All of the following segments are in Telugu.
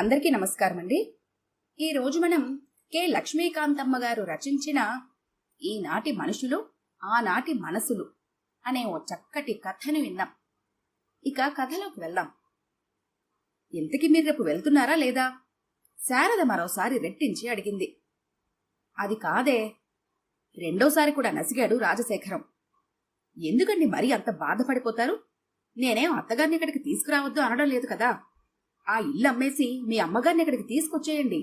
అందరికీ నమస్కారం అండి ఈరోజు మనం కె. లక్ష్మీకాంతమ్మ గారు రచించిన ఈనాటి మనుషులు ఆనాటి మనసులు అనే ఓ చక్కటి కథను విన్నాం. ఇక కథలోకి వెళ్దాం. ఇంతకి మీరు రేపు వెళ్తున్నారా లేదా? శారద మరోసారి రెట్టించి అడిగింది. అది కాదే రెండోసారి కూడా నసిగాడు రాజశేఖరం. ఎందుకండి మరీ అంత బాధపడిపోతారు? నేనేం అత్తగారిని ఇక్కడికి తీసుకురావద్దు అనడం లేదు కదా? ఆ ఇల్లు అమ్మేసి మీ అమ్మగారిని ఇక్కడికి తీసుకొచ్చేయండి.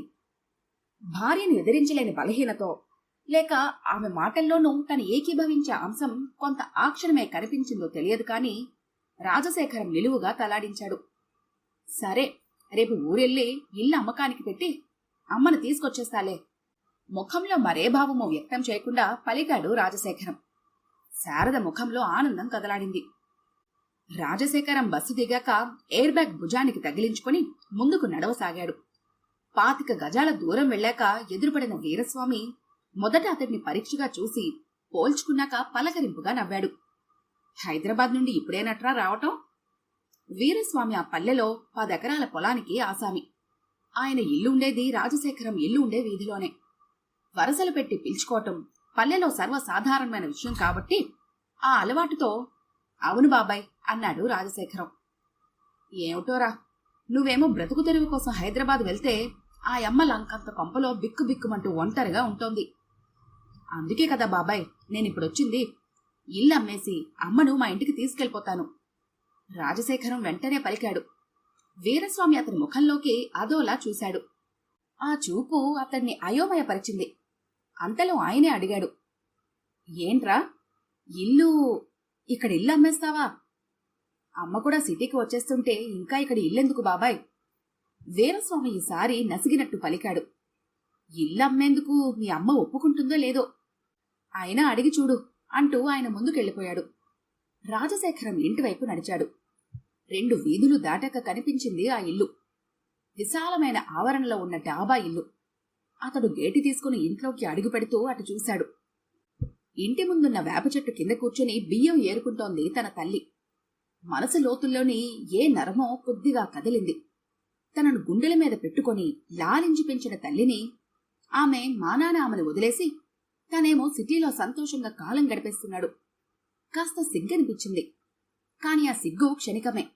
భార్యను ఎదిరించలేని బలహీనతో లేక ఆమె మాటల్లోనూ తను ఏకీభవించే అంశం కొంత ఆక్షణమే కనిపించిందో తెలియదు కాని రాజశేఖరం నిలువుగా తలాడించాడు. సరే రేపు ఊరెళ్ళి ఇల్లు అమ్మకానికి పెట్టి అమ్మను తీసుకొచ్చేస్తాలే. ముఖంలో మరే భావము వ్యక్తం చేయకుండా పలికాడు రాజశేఖరం. శారద ముఖంలో ఆనందం కదలాడింది. రాజశేఖరం బస్సు దిగాక ఎయిర్ బ్యాగ్ భుజానికి తగిలించుకుని ముందుకు నడవసాగాడు. పాతిక గజాల దూరం వెళ్ళాక ఎదురుపడిన వీరస్వామి మొదట అతడిని పరీక్షగా చూసి పోల్చుకున్నాక పలకరింపుగా నవ్వాడు. హైదరాబాద్ నుండి ఇప్పుడేనట్రా రావటం? వీరస్వామి ఆ పల్లెలో పదెకరాల పొలానికి ఆసామి. ఆయన ఇల్లు ఉండేది రాజశేఖరం ఇల్లు ఉండే వీధిలోనే. వరసలు పెట్టి పిలుచుకోవటం పల్లెలో సర్వసాధారణమైన విషయం కాబట్టి ఆ అలవాటుతో అవును బాబాయ్ అన్నాడు రాజశేఖరం. ఏమిటోరా నువ్వేమో బ్రతుకు తెరువు కోసం హైదరాబాద్ వెళ్తే ఆ యమ్మ లంకంత కొంపలో బిక్కు బిక్కుమంటూ ఒంటరిగా ఉంటోంది. అందుకే కదా బాబాయ్ నేనిప్పుడొచ్చింది. ఇల్లు అమ్మేసి అమ్మను మా ఇంటికి తీసుకెళ్ళిపోతాను. రాజశేఖరం వెంటనే పలికాడు. వీరస్వామి అతని ముఖంలోకి అదోలా చూశాడు. ఆ చూపు అతన్ని అయోమయపరిచింది. అంతలో ఆయనే అడిగాడు. ఏంట్రా ఇల్లు ఇక్కడ ఇల్లు అమ్మేస్తావా? అమ్మ కూడా సిటీకి వచ్చేస్తుంటే ఇంకా ఇక్కడ ఇల్లెందుకు బాబాయ్? వీరస్వామి ఈసారి నసిగినట్టు పలికాడు. ఇల్లు అమ్మేందుకు మీ అమ్మ ఒప్పుకుంటుందో లేదో? అయినా అడిగి చూడు అంటూ ఆయన ముందుకెళ్ళిపోయాడు. రాజశేఖరం ఇంటివైపు నడిచాడు. రెండు వీధులు దాటాక కనిపించింది ఆ ఇల్లు. విశాలమైన ఆవరణలో ఉన్న డాబా ఇల్లు. అతడు గేటి తీసుకుని ఇంట్లోకి అడుగుపెడుతూ అటు చూశాడు. ఇంటి ముందున్న వేప చెట్టు కింద కూర్చుని బియ్యం ఏరుకుంటోంది తన తల్లి. మనసు లోతుల్లోని ఏ నరమో కొద్దిగా కదిలింది. తనను గుండెల మీద పెట్టుకొని లాలించి పెంచిన తల్లిని ఆమె మానాన ఆమెను వదిలేసి తనేమో సిటీలో సంతోషంగా కాలం గడిపేస్తున్నాడు. కాస్త సిగ్గనిపించింది. కాని ఆ సిగ్గు క్షణికమే.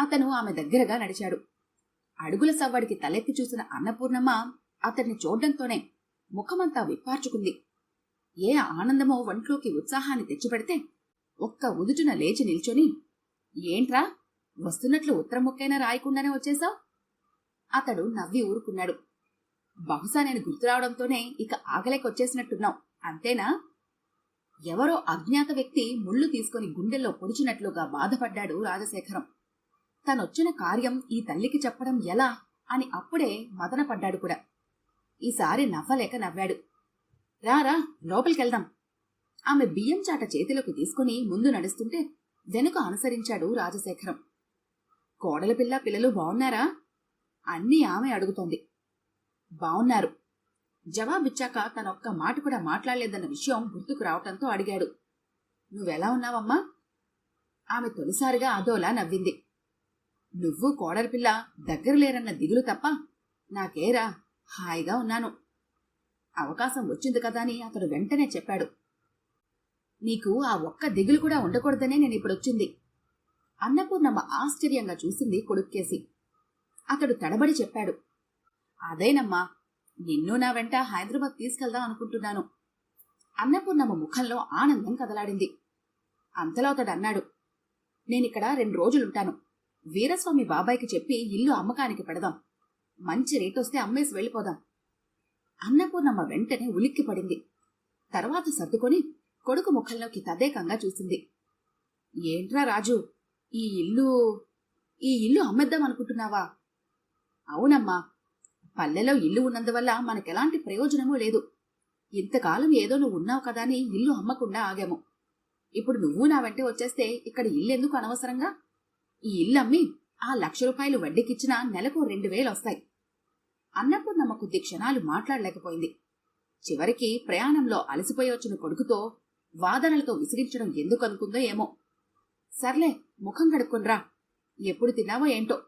అతను ఆమె దగ్గరగా నడిచాడు. అడుగుల సవ్వడికి తలెత్తి చూసిన అన్నపూర్ణమ్మ అతన్ని చూడడంతోనే ముఖమంతా విప్పార్చుకుంది. ఏ ఆనందమో ఒంట్లోకి ఉత్సాహాన్ని తెచ్చిపెడితే ఒక్క ఉదుటున లేచి నిల్చొని ఏంట్రా వస్తున్నట్లు ఉత్తరం ముక్కైనా రాయకుండానే వచ్చేశావు? అతడు నవ్వి ఊరుకున్నాడు. బహుశా నేను గుర్తురావడంతోనే ఇక ఆగలేకొచ్చేసినట్టున్నావు అంతేనా? ఎవరో అజ్ఞాత వ్యక్తి ముళ్ళు తీసుకుని గుండెల్లో పొడిచినట్లుగా బాధపడ్డాడు రాజశేఖరం. తనొచ్చిన కార్యం ఈ తల్లికి చెప్పడం ఎలా అని అప్పుడే మదనపడ్డాడు కూడా. ఈసారి నవ్వలేక నవ్వాడు. రారా లోపలికెళ్దాం. ఆమె బియ్యం చాట చేతిలోకి తీసుకుని ముందు నడుస్తుంటే వెనుక అనుసరించాడు రాజశేఖరం. కోడల పిల్ల పిల్లలు బావున్నారా? అన్నీ ఆమె అడుగుతోంది. బావున్నారు. జవాబిచ్చాక తనొక్క మాట కూడా మాట్లాడలేదన్న విషయం గుర్తుకు రావటంతో అడిగాడు. నువ్వెలా ఉన్నావమ్మా? ఆమె తొలిసారిగా అదోలా నవ్వింది. నువ్వు కోడలిపిల్ల దగ్గర లేరన్న దిగులు తప్ప నాకేరా హాయిగా ఉన్నాను. అవకాశం వచ్చింది కదా అని అతడు వెంటనే చెప్పాడు. నీకు ఆ ఒక్క దిగులు కూడా ఉండకూడదనే నేను ఇప్పుడొచ్చింది అన్నపూర్ణమ్మ ఆశ్చర్యంగా చూసింది కొడుక్కేసి. అతడు తడబడి చెప్పాడు. అదేనమ్మా నిన్ను నా వెంట హైదరాబాద్ తీసుకెళ్దాం అనుకుంటున్నాను. అన్నపూర్ణమ్మ ముఖంలో ఆనందం కదలాడింది. అంతలో అతడు అన్నాడు నేనిక్కడ రెండు రోజులుంటాను. వీరస్వామి బాబాయ్కి చెప్పి ఇల్లు అమ్మకానికి పెడదాం. మంచి రేటొస్తే అమ్మేసి వెళ్ళిపోదాం. అన్నపూర్ణమ్మ వెంటనే ఉలిక్కిపడింది. తర్వాత సర్దుకొని కొడుకు ముఖంలోకి తదేకంగా చూసింది. ఏంట్రా రాజు ఈ ఇల్లు ఈ ఇల్లు అమ్మేద్దాం అనుకుంటున్నావా? అవునమ్మా పల్లెలో ఇల్లు ఉన్నందువల్ల మనకెలాంటి ప్రయోజనమూ లేదు. ఇంతకాలం ఏదో నువ్వు ఉన్నావు కదా అని ఇల్లు అమ్మకుండా ఆగాము. ఇప్పుడు నువ్వు నా వెంటే వచ్చేస్తే ఇక్కడ ఇల్లెందుకు అనవసరంగా? ఈ ఇల్లు అమ్మి ఆ లక్ష రూపాయలు వడ్డీకిచ్చినా నెలకు రెండు వేలు వస్తాయి అన్నపూర్ణమ్మ కొద్ది క్షణాలు మాట్లాడలేకపోయింది. చివరికి ప్రయాణంలో అలసిపోయొచ్చిన కొడుకుతో వాదనలతో విసిగించడం ఎందుకు అనుకుందో ఏమో. సర్లే ముఖం కడుక్కొనిరా ఎప్పుడు తిన్నావో ఏంటో.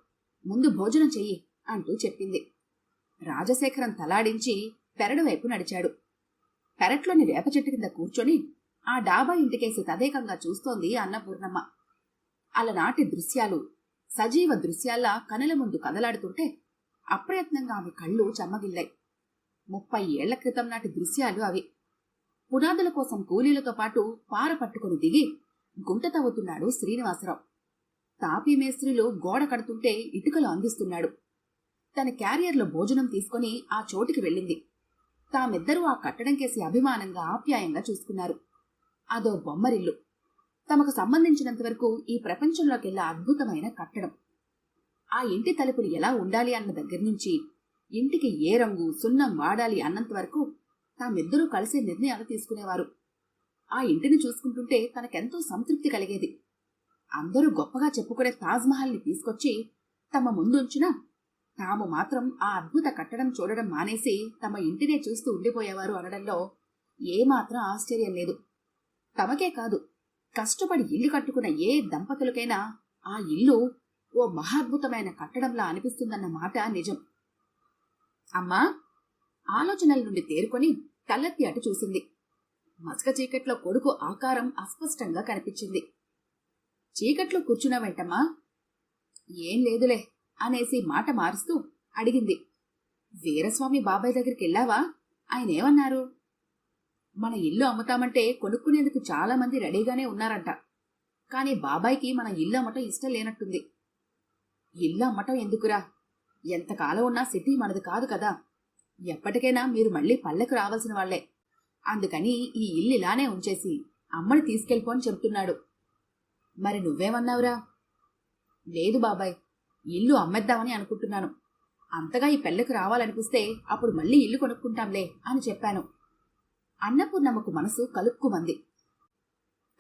ముందు భోజనం చెయ్యి అంటూ చెప్పింది. రాజశేఖరం తలాడించి పెరడు వైపు నడిచాడు. పెరట్లోని వేప చెట్టు కింద కూర్చొని ఆ డాబా ఇంటికేసి తదేకంగా చూస్తోంది అన్నపూర్ణమ్మ. అలనాటి దృశ్యాలు సజీవ దృశ్యాల్లా కనుల ముందు కదలాడుతుంటే అప్రయత్నంగా ఆమె కళ్ళు చెమ్మగిల్లాయి. ముప్పై ఏళ్ళ క్రితం నాటి దృశ్యాలు అవి. పునాదుల కోసం కూలీలతో పాటు పార పట్టుకుని దిగి గుంట తవ్వుతున్నాడు శ్రీనివాసరావు. తాపీ మేస్త్రీలు గోడ కడుతుంటే ఇటుకలు అందిస్తున్నాడు. తన క్యారియర్లో భోజనం తీసుకుని ఆ చోటికి వెళ్ళింది. తామిద్దరూ ఆ కట్టడం కేసి అభిమానంగా ఆప్యాయంగా చూసుకున్నారు. అదో బొమ్మరిల్లు. తమకు సంబంధించినంతవరకు ఈ ప్రపంచంలోకెల్లా అద్భుతమైన కట్టడం. ఆ ఇంటి తలుపులు ఎలా ఉండాలి అన్న దగ్గర నుంచి ఇంటికి ఏ రంగు సున్నం వాడాలి అన్నంత వరకు తామిద్దరూ కలిసే నిర్ణయాలు తీసుకునేవారు. ఆ ఇంటిని చూసుకుంటుంటే తనకెంతో సంతృప్తి కలిగేది. అందరూ గొప్పగా చెప్పుకునే తాజ్మహల్ని తీసుకొచ్చి తమ ముందుంచినా తాము మాత్రం ఆ అద్భుత కట్టడం చూడడం మానేసి తమ ఇంటినే చూస్తూ ఉండిపోయేవారు అనడంలో ఏమాత్రం ఆశ్చర్యం లేదు. తమకే కాదు కష్టపడి ఇల్లు కట్టుకున్న ఏ దంపతులకైనా ఆ ఇల్లు ఓ మహాద్భుతమైన కట్టడంలా అనిపిస్తుందన్న మాట నిజం. అమ్మా! ఆలోచనల నుండి తేరుకొని కళ్ళెత్తి అటు చూసింది. మసక చీకట్లో కొడుకు ఆకారం అస్పష్టంగా కనిపించింది. చీకట్లో కూర్చున్నావేంటమ్మా ఏం లేదులే అనేసి మాట మారుస్తూ అడిగింది. వీరస్వామి బాబాయ్ దగ్గరికి వెళ్ళావా? ఆయన ఏమన్నారు? మన ఇల్లు అమ్ముతామంటే కొనుక్కునేందుకు చాలా మంది రెడీగానే ఉన్నారంట. కానీ బాబాయ్కి మన ఇల్లు అమ్మటం ఇష్టం లేనట్టుంది. ఇల్లు అమ్మటం ఎందుకురా? ఎంతకాలం ఉన్నా సిటీ మనది కాదు కదా. ఎప్పటికైనా మీరు మళ్ళీ పల్లెకు రావాల్సిన వాళ్ళే అందుకని ఈ ఇల్లు ఇలానే ఉంచేసి అమ్మని తీసుకెళ్ళిపో అని చెప్తున్నాడు. మరి నువ్వేమన్నావురా? లేదు బాబాయ్ ఇల్లు అమ్మేద్దామని అనుకుంటున్నాను. అంతగా ఈ పెళ్ళకు రావాలనిపిస్తే అప్పుడు మళ్ళీ ఇల్లు కొనుక్కుంటాంలే అని చెప్పాను. అన్నపూర్ణమ్మకు మనసు కలుక్కుమంది.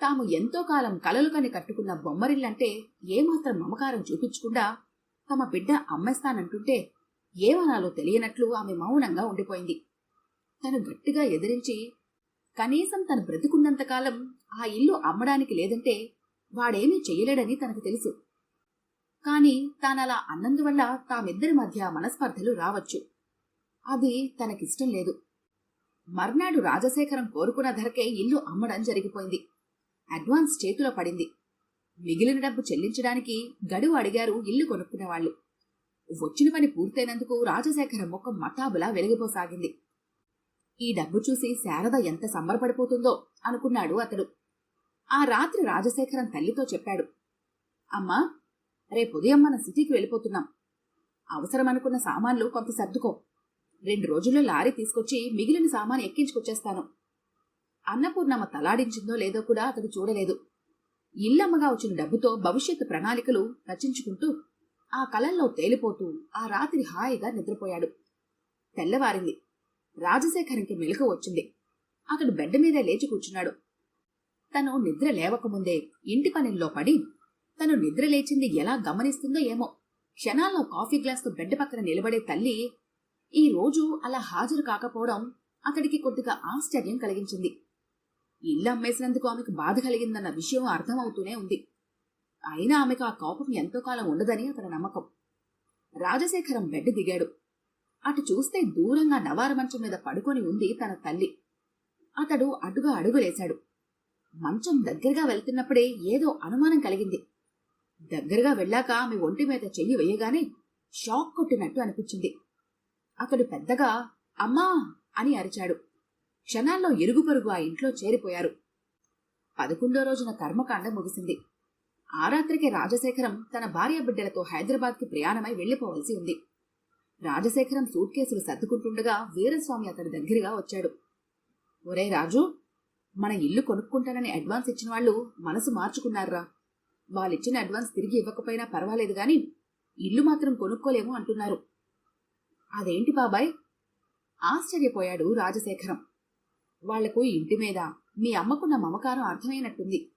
తాము ఎంతో కాలం కలలు కని కట్టుకున్న బొమ్మరిల్లంటే ఏమాత్రం మమకారం చూపించకుండా తమ బిడ్డ అమ్మేస్తానంటుంటే ఏమనాలో తెలియనట్లు ఆమె మౌనంగా ఉండిపోయింది. తను గట్టిగా ఎదిరించి కనీసం తను బ్రతుకున్నంతకాలం ఆ ఇల్లు అమ్మడానికి లేదంటే వాడేమీ చెయ్యలేడని తనకు తెలుసు. కాని తానలా అన్నందువల్ల తామిద్దరి మధ్య మనస్పర్ధలు రావచ్చు. అది తనకిష్టం లేదు. మర్నాడు రాజశేఖరం కోరుకున్న ధరకే ఇల్లు అమ్మడం జరిగిపోయింది. అడ్వాన్స్ చేతిలో పడింది. మిగిలిన డబ్బు చెల్లించడానికి గడువు అడిగారు ఇల్లు కొనుక్కునేవాళ్ళు వచ్చిన పని పూర్తయినందుకు రాజశేఖరం ముఖం మతాబులా వెలిగిపోసాగింది. ఈ డబ్బు చూసి శారద ఎంత సంబరపడిపోతుందో అనుకున్నాడు అతడు. ఆ రాత్రి రాజశేఖరం తల్లితో చెప్పాడు. అమ్మా రేపు ఉదయం మన సిటీకి వెళ్ళిపోతున్నాం. అవసరమనుకున్న సామాన్లు కొంత సర్దుకో. రెండు రోజుల్లో లారీ తీసుకొచ్చి మిగిలిన సామాను ఎక్కించుకొచ్చేస్తాను. అన్నపూర్ణమ్మ తలాడించిందో లేదో కూడా అతడు చూడలేదు. ఇల్లమ్మగా వచ్చిన డబ్బుతో భవిష్యత్తు ప్రణాళికలు రచించుకుంటూ ఆ కలల్లో తేలిపోతూ ఆ రాత్రి హాయిగా నిద్రపోయాడు. తెల్లవారింది. రాజశేఖరంకి మెలకు వచ్చింది. అతడు బెడ్ మీదే లేచి కూర్చున్నాడు. తను నిద్ర లేవకముందే ఇంటి పనిలో పడి తను నిద్ర లేచింది ఎలా గమనిస్తుందో ఏమో. క్షణాల్లో కాఫీ గ్లాస్తో బెడ్ పక్కన నిలబడే తల్లి ఈ రోజు అలా హాజరు కాకపోవడం అతడికి కొద్దిగా ఆశ్చర్యం కలిగించింది. ఇల్లు అమ్మేసినందుకు ఆమెకు బాధ కలిగిందన్న విషయం అర్థమవుతూనే ఉంది. అయినా ఆమెకు ఆ కోపం ఎంతో కాలం ఉండదని అతని నమ్మకం. రాజశేఖరం బెడ్ దిగాడు. అటు చూస్తే దూరంగా నవార మంచం మీద పడుకొని ఉంది తన తల్లి. అతడు అడుగా అడుగులేశాడు మంచం దగ్గరగా వెళ్తున్నప్పుడే ఏదో అనుమానం కలిగింది. దగ్గరగా వెళ్ళాక ఆమె ఒంటి మీద చెయ్యి వేయగానే షాక్ కొట్టినట్టు అనిపించింది. అతడు పెద్దగా అమ్మా అని అరిచాడు. క్షణాల్లో ఇరుగు పొరుగు ఆ ఇంట్లో చేరిపోయారు. పదకొండో రోజున కర్మకాండ ముగిసింది. ఆ రాత్రికి రాజశేఖరం తన భార్య బిడ్డలతో హైదరాబాద్కి ప్రయాణమై వెళ్ళిపోవలసి ఉంది. రాజశేఖరం సూట్ కేసులు సర్దుకుంటుండగా వీరస్వామి అతడి దగ్గరగా వచ్చాడు. ఒరే రాజు మన ఇల్లు కొనుక్కుంటానని అడ్వాన్స్ ఇచ్చిన వాళ్ళు మనసు మార్చుకున్నారా వాళ్ళిచ్చిన అడ్వాన్స్ తిరిగి ఇవ్వకపోయినా పర్వాలేదు గాని ఇల్లు మాత్రం కొనుక్కోలేము అంటున్నారు. అదేంటి బాబాయ్? ఆశ్చర్యపోయాడు రాజశేఖరం. వాళ్ళకు ఇంటి మీద మీ అమ్మకున్న మమకారం అర్థమైనట్టుంది.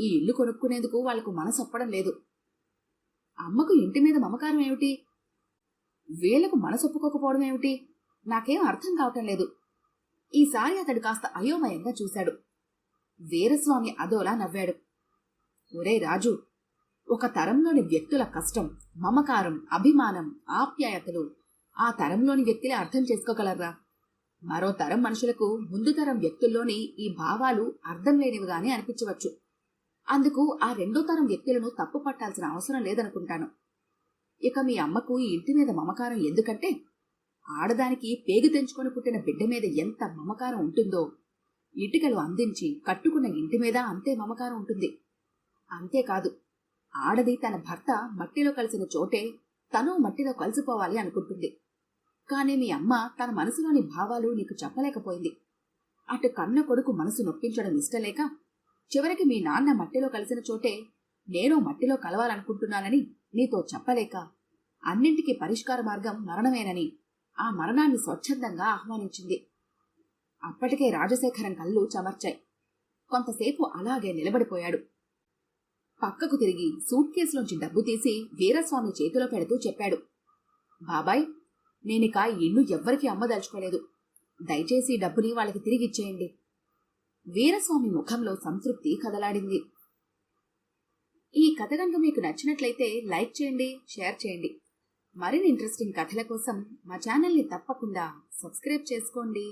ఈ ఇల్లు కొనుక్కునేందుకు వాళ్ళకు మనసొప్పడం లేదు. అమ్మకు ఇంటి మీద మమకారం ఏమిటి? వీళ్ళకు మనసొప్పుకోకపోవడం ఏమిటి? నాకేం అర్థం కావటం లేదు. ఈసారి అతడు కాస్త అయోమయంగా చూశాడు. వీరస్వామి అదోలా నవ్వాడు. ఒరే రాజు ఒక తరంలోని వ్యక్తుల కష్టం మమకారం అభిమానం ఆప్యాయతలు ఆ తరంలోని వ్యక్తులే అర్థం చేసుకోగలరా? మరో తరం మనుషులకు ముందు తరం వ్యక్తుల్లోని ఈ భావాలు అర్థం లేనివిగానే అనిపించవచ్చు. అందుకు ఆ రెండో తరం వ్యక్తులను తప్పు పట్టాల్సిన అవసరం లేదనుకుంటాను. ఇక మీ అమ్మకు ఈ ఇంటి మీద మమకారం ఎందుకంటే ఆడదానికి పేగు తెంచుకొని పుట్టిన బిడ్డ మీద ఎంత మమకారం ఉంటుందో ఇటుకలు అందించి కట్టుకున్న ఇంటి మీద అంతే మమకారం ఉంటుంది. అంతేకాదు ఆడది తన భర్త మట్టిలో కలిసిన చోటే తను మట్టిలో కలిసిపోవాలి అనుకుంటుంది. కానీ మీ అమ్మ తన మనసులోని భావాలు నీకు చెప్పలేకపోయింది. అటు కన్న కొడుకు మనసు నొప్పించడం ఇష్టలేక చివరికి మీ నాన్న మట్టిలో కలిసిన చోటే నేను మట్టిలో కలవాలనుకుంటున్నానని నీతో చెప్పలేక అన్నింటికీ పరిష్కార మార్గం మరణమేనని ఆ మరణాన్ని స్వచ్ఛందంగా ఆహ్వానించింది. అప్పటికే రాజశేఖరం కళ్ళు చమర్చాయి. కొంతసేపు అలాగే నిలబడిపోయాడు. పక్కకు తిరిగి సూట్ కేసులోంచి డబ్బు తీసి వీరస్వామి చేతిలో పెడుతూ చెప్పాడు. బాబాయ్ నేనిక ఇల్లు ఎవ్వరికీ అమ్మదలుచుకోలేదు. దయచేసి డబ్బుని వాళ్ళకి తిరిగి ఇచ్చేయండి. వీరస్వామి ముఖంలో సంతృప్తి కదలాడింది. ఈ కథ కనుక మీకు నచ్చినట్లయితే లైక్ చేయండి షేర్ చేయండి. మరిన్ని ఇంట్రెస్టింగ్ కథల కోసం మా ఛానల్ని తప్పకుండా సబ్స్క్రైబ్ చేసుకోండి.